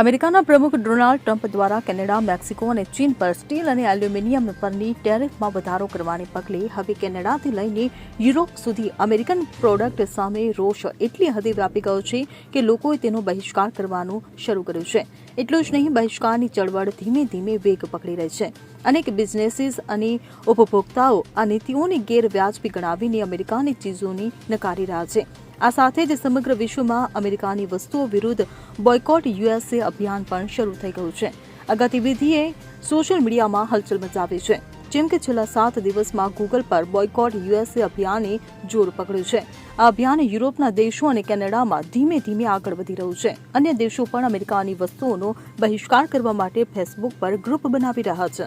અમેરિકાના પ્રમુખ Donald Trump દ્વારા કેનેડા, મેક્સિકો અને ચીન પર સ્ટીલ અને એલ્યુમિનિયમ પરની ટેરિફમાં વધારો કરવાને પગલે હવે કેનેડાથી લઈને યુરોપ સુધી અમેરિકન પ્રોડક્ટ સામે રોષ એટલી હદે વ્યાપી ગયો છે કે લોકોએ તેનો બહિષ્કાર કરવાનું શરૂ કર્યું છે. એટલું જ નહીં, બહિષ્કારની ચળવળ ધીમે ધીમે વેગ પકડી રહી છે. અનેક બિઝનેસીસ અને ઉપભોક્તાઓ આ નીતિઓને ગેરવ્યાજબી ગણાવીને અમેરિકાની ચીજોની નકારી રહ્યા છે. આ સાથે જ સમગ્ર વિશ્વમાં અમેરિકાની વસ્તુઓ વિરુદ્ધ બોયકોટ યુએસએ અભિયાન પણ શરૂ થઈ ગયું છે. આ ગતિવિધિએ સોશિયલ મીડિયામાં હલચલ મચાવી છે, જેમ કે છેલ્લા સાત દિવસમાં ગૂગલ પર બોયકોટ યુએસએ અભિયાને જોર પકડ્યું છે. આ અભિયાન યુરોપના દેશો અને કેનેડામાં ધીમે ધીમે આગળ વધી રહ્યું છે. અન્ય દેશો પણ અમેરિકાની વસ્તુઓનો બહિષ્કાર કરવા માટે ફેસબુક પર ગ્રુપ બનાવી રહ્યા છે.